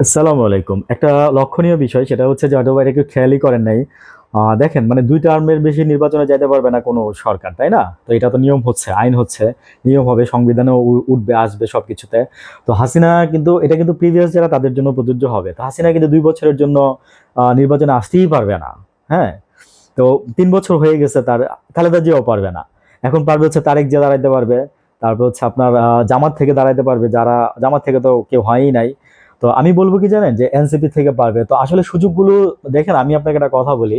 আসসালামু আলাইকুম। একটা লক্ষণীয় বিষয়, সেটা হচ্ছে যে হয়তো এটা কেউ খেয়ালই করেন নাই। দেখেন মানে দুই টার্মের বেশি নির্বাচনে যেতে পারবে না কোনো সরকার, তাই না? তো এটা তো নিয়ম হচ্ছে, আইন হচ্ছে, নিয়ম হবে, সংবিধানেও উঠবে, আসবে সবকিছুতে। তো হাসিনা কিন্তু, এটা কিন্তু প্রিভিয়াস যারা তাদের জন্য প্রযোজ্য হবে। তো হাসিনা কিন্তু দুই বছরের জন্য নির্বাচনে আসতেই পারবে না হ্যাঁ? তো তিন বছর হয়ে গেছে তার, খালেদা জিয়াও পারবে না। এখন পারবে হচ্ছে তারেক জিয়া দাঁড়াইতে পারবে, তারপর হচ্ছে আপনার জামাত থেকে দাঁড়াইতে পারবে। যারা, জামাত থেকে তো কেউ হয়ই নাই। তো আমি বলব কি জানেন যে এনসিপি থেকে পারবে। তো আসলে সুযোগগুলো, দেখেন আমি আপনাকে একটা কথা বলি,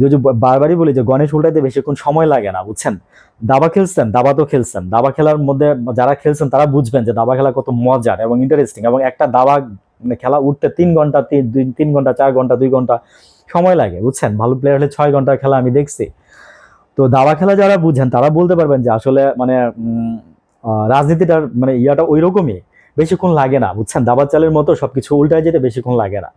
যে বারবারই বলি যে গণেশ উল্টাইতে বেশিক্ষণ সময় লাগে না, বুঝছেন? দাবা খেলছেন, দাবা তো খেলছেন। দাবা খেলার মধ্যে যারা খেলছেন তারা বুঝবেন যে দাবা খেলা কত মজার এবং ইন্টারেস্টিং এবং একটা দাবা খেলা উঠতে তিন ঘণ্টা, তিন, দুই, তিন ঘণ্টা, চার ঘণ্টা, দুই ঘণ্টা সময় লাগে, বুঝছেন? ভালো প্লেয়ার হলে ছয় ঘণ্টা খেলা আমি দেখছি। তো দাবা খেলা যারা বুঝেন তারা বলতে পারবেন যে আসলে মানে রাজনীতিটার মানে ইয়াটা ওই রকমই বেশিক্ষণ লাগে না, বুঝছেন? দাবার চালের মতো সবকিছু উল্টায় যেতে বেশিক্ষণ লাগে না।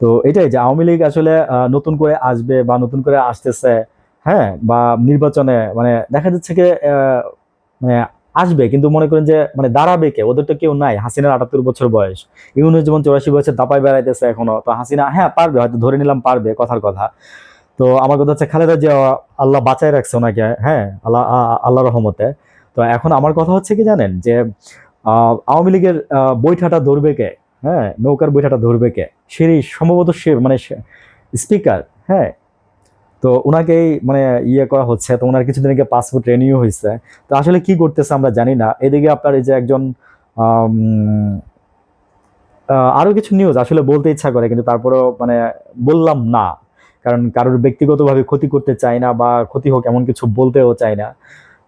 তো এটাই যে আওয়ামী লীগ আসলে নতুন করে আসবে বা নতুন করে আসতেছে হ্যাঁ বা নির্বাচনে মানে দেখা যাচ্ছে কি মানে আসবে, কিন্তু মনে করেন যে মানে দাঁড়াবে কে? ওদের তো কেউ নাই। হাসিনার আটাত্তর বছর বয়স। ইউনুস যেমন চৌরাশি বছর দাপায় বেড়াইতেছে এখনও। তো হাসিনা হ্যাঁ পারবে, হয়তো ধরে নিলাম পারবে, কথার কথা। তো আমার কথা হচ্ছে খালেদা যে আল্লাহ বাঁচায় রাখছে ওনাকে হ্যাঁ আল্লাহ আল্লাহ রহমতে। তো এখন আমার কথা হচ্ছে কি জানেন? যে আওয়ামী লীগের বৈঠাটা ধরবে কে? হ্যাঁ নৌকার বৈঠাটা ধরবে কে? সেই সম্ভবত সে মানে স্পিকার হ্যাঁ। তো ওনাকেই মানে ইয়ে করা হচ্ছে। তো ওনার কিছুদিন আগে পাসপোর্ট রেনিউ হয়েছে। তো আসলে কি করতেছে আমরা জানি না। এদিকে আপনার এই যে একজন আরও কিছু নিউজ আসলে বলতে ইচ্ছা করে, কিন্তু তারপরেও মানে বললাম না। কারণ কারোর ব্যক্তিগতভাবে ক্ষতি করতে চাই না বা ক্ষতি হোক এমন কিছু বলতেও চাই না।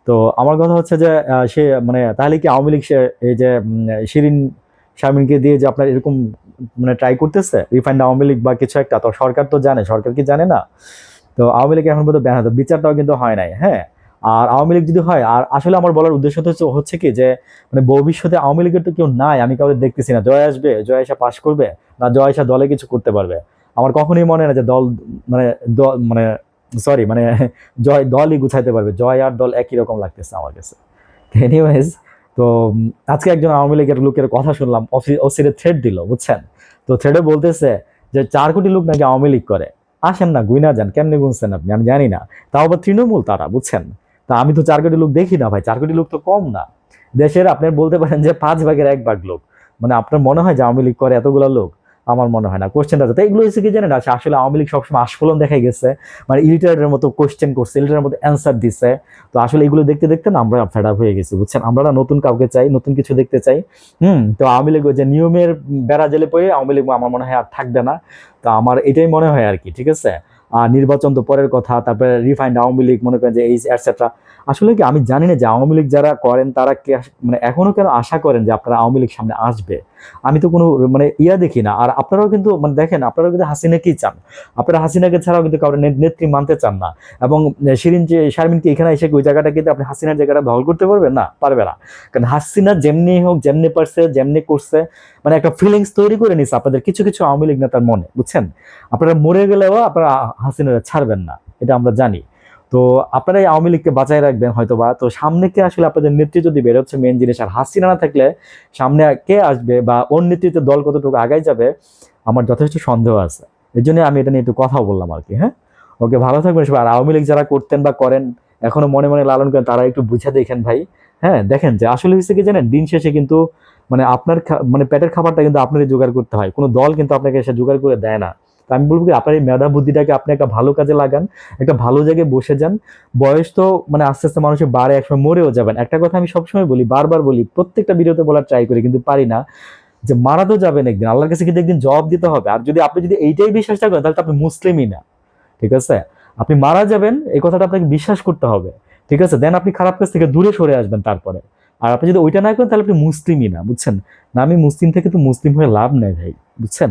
তো আমার কথা হচ্ছে যে সে মানে তাহলে কি আওয়ামী লীগ এই যে শিরিন শারমিনকে দিয়ে যে আপনার এরকম মানে ট্রাই করতেছে? রিফাইন্ড আওয়ামী লীগ বা কিছু একটা? তো সরকার তো জানে, সরকার কি জানে না? তো আওয়ামী লীগ এখন পর্যন্ত ব্যান হতো বিচারটাও কিন্তু হয় নাই হ্যাঁ? আর আওয়ামী লীগ যদি হয়, আর আসলে আমার বলার উদ্দেশ্য তো হচ্ছে- কি যে মানে ভবিষ্যতে আওয়ামী লীগের তো কেউ নাই, আমি কাউকে দেখতেছি না। জয় আসবে, জয় আসা পাশ করবে, না জয় আসা দলে কিছু করতে পারবে? আমার কখনোই মনে না যে দল মানে মানে সরি মানে জয় দলই গুছাইতে পারবে। জয় আর দল একই রকম লাগতেছে আমার কাছে। এনিওয়েজ তো আজকে একজন আওয়ামী লীগের লোকের কথা শুনলাম। ওসিরে থ্রেড দিল, বুঝছেন? তো থ্রেডে বলতেছে যে, চার কোটি লোক নাকি আওয়ামী লীগ করে? আসেন না গুইনা যান, কেমনি গুনছেন আপনি? আমি জানি না। তাও আবার তৃণমূল তারা, বুঝছেন? তা আমি তো চার কোটি লোক দেখি না ভাই। চার কোটি লোক তো কম না। দেশের, আপনি বলতে পারেন যে, পাঁচ ভাগের এক ভাগ লোক। মানে আপনার মনে হয় যে, আওয়ামী লীগ করে এতগুলো লোক? আমার মনে হয় না কোশ্চেনটা তো এগুলো হচ্ছে কি জানেন আসে- আসলে আওয়ামী লীগ সবসময় আস্ফলন দেখা গেছে মানে ইলিটারের মতো কোশ্চেন করছে, ইলিটারের মতো অ্যান্সার দিচ্ছে তো আসলে এগুলো দেখতে দেখতে না আমরা ফেড হয়ে গেছি, বুঝছেন? আমরা না নতুন কাউকে চাই, নতুন কিছু দেখতে চাই। হুম, তো আওয়ামী লীগ যে নিয়মের বেড়া জেলে পড়ে আওয়ামী লীগ আমার মনে হয় আর থাকবে না। তো আমার এটাই মনে হয় আর কি, ঠিক আছে? আর নির্বাচন তো পরের কথা, তারপরে রিফাইন্ড আওয়ামী লীগ মনে করেন যে এই এটসেট্রা আসলে কি আমি জানি না যে আওয়ামী লীগ যারা করেন, তারা মানে এখনও কেন আশা করেন যে আপনারা আওয়ামী লীগ সামনে আসবে? আমি তো কোনো মানে ইয়া দেখি না। আর আপনারাও কিন্তু মানে দেখেন, আপনারাও কিন্তু হাসিনাকেই চান? আপনারা হাসিনাকে ছাড়াও কিন্তু কারোর নেত্রী মানতে চান না। এবং শিরিন যে শারমিনকে এখানে এসে ওই জায়গাটা কিন্তু আপনি হাসিনার জায়গাটা দখল করতে পারবেন? না, পারবে না। কারণ হাসিনা যেমনি হোক, যেমনি পারছে, যেমনি করছে মানে একটা ফিলিংস তৈরি করে নিছে আপনাদের কিছু কিছু আওয়ামী লীগ নেতার মনে, বুঝছেন? আপনারা মরে গেলেও আপনারা হাসিনারা ছাড়বেন না, এটা আমরা জানি। তো আপনারা এই আওয়ামী লীগকে বাঁচায় রাখবেন হয়তো বা তো সামনে কে আসলে আপনাদের নেতৃত্ব যদি বের হচ্ছে মেন জিনিস। আর হাসিনা না থাকলে সামনে কে আসবে বা ওর নেতৃত্বে দল কতটুকু আগায় যাবে, আমার যথেষ্ট সন্দেহ আছে। এই জন্য আমি এটা নিয়ে একটু কথা বললাম আর কি হ্যাঁ? ওকে, ভালো থাকবেন সবাই। আর আওয়ামী লীগ যারা করতেন বা করেন, এখনও মনে মনে লালন করেন, তারা একটু বুঝে দেখেন ভাই হ্যাঁ? দেখেন যে আসলে হচ্ছে কি জানেন? দিন শেষে কিন্তু মানে আপনার মানে পেটের খাবারটা কিন্তু আপনারই জোগাড় করতে হয়। কোনো দল কিন্তু আপনাকে এসে জোগাড় করে দেয় না। আমি বলব কি, আপনার এই মেধা বুদ্ধিটাকে আপনি একটা ভালো কাজে লাগান, একটা ভালো জায়গায় বসে যান। বয়স তো মানে আস্তে আস্তে মানুষের বাড়ে, একসময় মরেও যাবেন। একটা কথা আমি সবসময় বলি, বারবার বলি, প্রত্যেকটা ভিডিওতে বলার ট্রাই করি, কিন্তু পারি না যে মারা তো যাবেন একদিন, আল্লাহর কাছে কিন্তু একদিন জবাব দিতে হবে। আর যদি আপনি যদি এইটাই বিশ্বাসটা করেন, তাহলে তো আপনি মুসলিমই না, ঠিক আছে? আপনি মারা যাবেন, এই কথাটা আপনাকে বিশ্বাস করতে হবে, ঠিক আছে? দেন আপনি খারাপ কাজ থেকে দূরে সরে আসবেন তারপরে। আর আপনি যদি ওইটা না করেন, তাহলে আপনি মুসলিমই না, বুঝছেন? না, আমি মুসলিম থেকে তো মুসলিম হয়ে লাভ নেই ভাই, বুঝছেন?